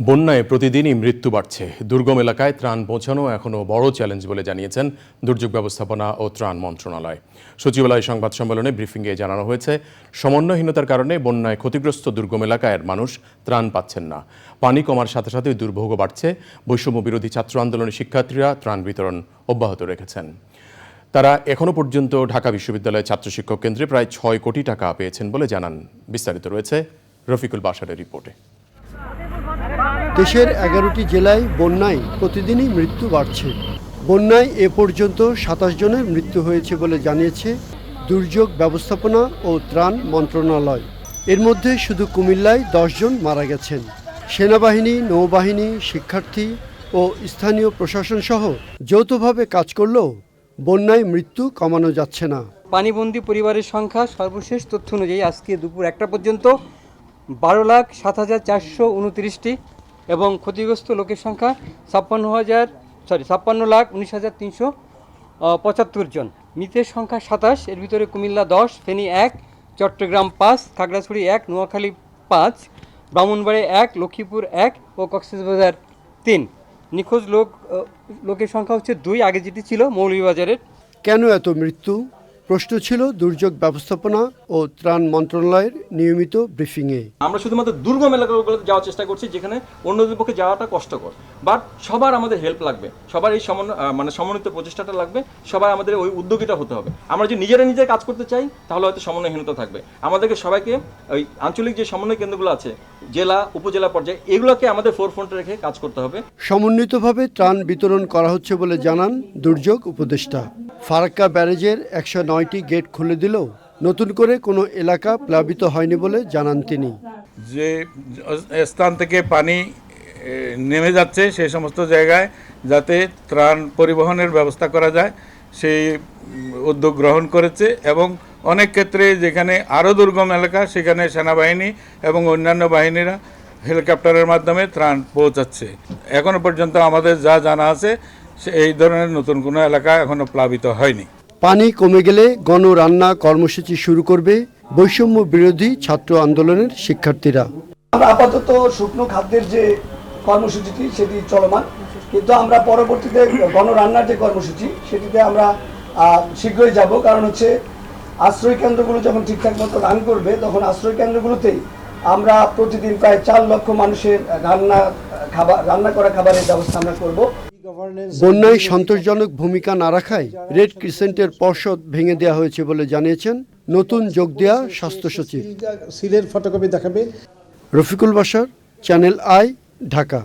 বন্যায় প্রতিদিনই মৃত্যু বাড়ছে। দুর্গম এলাকায় ত্রাণ পৌঁছানো এখনও বড় চ্যালেঞ্জ বলে জানিয়েছেন দুর্যোগ ব্যবস্থাপনা ও ত্রাণ মন্ত্রণালয়। সচিবালয় সংবাদ সম্মেলনে ব্রিফিংয়ে জানানো হয়েছে, সমন্বয়হীনতার কারণে বন্যায় ক্ষতিগ্রস্ত দুর্গম এলাকার মানুষ ত্রাণ পাচ্ছেন না। পানি কমার সাথে সাথে দুর্ভোগ বাড়ছে। বৈষম্য বিরোধী ছাত্র আন্দোলনের শিক্ষার্থীরা ত্রাণ বিতরণ অব্যাহত রেখেছেন। তারা এখনও পর্যন্ত ঢাকা বিশ্ববিদ্যালয়ের ছাত্র শিক্ষক কেন্দ্রে প্রায় ছয় কোটি টাকা পেয়েছেন বলে জানান। বিস্তারিত রয়েছে রফিকুল বাসারের রিপোর্টে। দেশের এগারোটি জেলায় বন্যায় প্রতিদিনই মৃত্যু বাড়ছে। বন্যায় এ পর্যন্ত সাতাশ জনের মৃত্যু হয়েছে বলে জানিয়েছে দুর্যোগ ব্যবস্থাপনা ও ত্রাণ মন্ত্রণালয়। এর মধ্যে শুধু কুমিল্লায় জন মারা গেছেন। সেনাবাহিনী, নৌবাহিনী, শিক্ষার্থী ও স্থানীয় প্রশাসন সহ যৌথভাবে কাজ করলেও বন্যায় মৃত্যু কমানো যাচ্ছে না। পানিবন্দী পরিবারের সংখ্যা সর্বশেষ তথ্য অনুযায়ী আজকে দুপুর একটা পর্যন্ত বারো লাখ সাত হাজার চারশো উনত্রিশটি। এবং ক্ষতিগ্রস্ত লোকের সংখ্যা ছাপ্পান্ন হাজার সরি ছাপ্পান্ন লাখ উনিশ হাজার তিনশো পঁচাত্তর জন। মৃতের সংখ্যা সাতাশ, এর ভিতরে কুমিল্লা দশ, ফেনী এক, চট্টগ্রাম পাঁচ, খাগড়াছড়ি এক, নোয়াখালী পাঁচ ব্রাহ্মণবাড়ি এক, লক্ষ্মীপুর এক ও কক্সবাজার তিন। নিখোঁজ লোক লোকের সংখ্যা হচ্ছে দুই, আগে যেটি ছিল মৌলভীবাজারের। কেন এত মৃত্যু? প্রশ্ন ছিল দুর্যোগ ব্যবস্থাপনা ও ত্রাণ মন্ত্রণালয়ের নিয়মিত ব্রিফিংয়ে। আমরা শুধুমাত্র দুর্গম এলাকাগুলোতে যাওয়ার চেষ্টা করছি, যেখানে অন্যদের পক্ষে যাওয়াটা কষ্টকর। বাট সবার আমাদের হেল্প লাগবে। সবার এই সমন্বয় মানে সমন্বিত প্রচেষ্টাটা লাগবে। সবাই আমাদের ওই উদ্যোগীটা হতে হবে। আমরা যদি নিজেরা নিজে কাজ করতে চাই, তাহলে হয়তো সমন্বয়হীনতা থাকবে। আমাদেরকে সবাইকে ওই আঞ্চলিক যে সমন্বয় কেন্দ্রগুলো আছে জেলা উপজেলা পর্যায়ে এগুলোকে আমাদের ফোর ফোরফ্রন্টে রেখে কাজ করতে হবে। সমন্বিতভাবে ত্রাণ বিতরণ করা হচ্ছে বলে জানান দুর্যোগ উপদেষ্টা। ফারাক্কা ব্যারেজের একশো নয়টি গেট খুলে দিলেও নতুন করে কোনো এলাকা প্লাবিত হয়নি বলে জানান তিনি। যে স্থান থেকে পানি নেমে যাচ্ছে সেই সমস্ত জায়গায় যাতে ত্রাণ পরিবহনের ব্যবস্থা করা যায় সেই উদ্যোগ গ্রহণ করেছে এবং অনেক ক্ষেত্রে যেখানে আরও দুর্গম এলাকা সেখানে সেনাবাহিনী এবং অন্যান্য বাহিনীরা হেলিকপ্টারের মাধ্যমে ত্রাণ পৌঁছাচ্ছে। এখনও পর্যন্ত আমাদের যা জানা আছে সে এই ধরনের নতুন কোনো এলাকা এখনও প্লাবিত হয়নি। পানি কমে গেলে গণরান্না কর্মসূচি শুরু করবে বৈষম্য বিরোধী ছাত্র আন্দোলনের শিক্ষার্থীরা। আমরা আপাতত শুকনো খাদ্যের যে কর্মসূচিটি সেটি চলমান। কিন্তু আমরা পরবর্তীতে গণরান্নার যে কর্মসূচি সেটিতে আমরা শীঘ্রই যাব। কারণ হচ্ছে আশ্রয় কেন্দ্রগুলো যখন ঠিকঠাক মতো রান করবে তখন আশ্রয় কেন্দ্রগুলোতেই আমরা প্রতিদিন প্রায় চার লক্ষ মানুষের রান্না খাবার রান্না করা খাবারের ব্যবস্থা আমরা করব। বন্যায় সন্তোষজনক ভূমিকা না রাখায় রেড ক্রিসেন্টের পর্ষদ ভেঙে দেওয়া হয়েছে বলে জানিয়েছেন নতুন যোগ দেওয়া স্বাস্থ্য সচিব। সিলের ফটোকপি দেখাবে। রফিকুল বাসার চ্যানেল আই ঢাকা।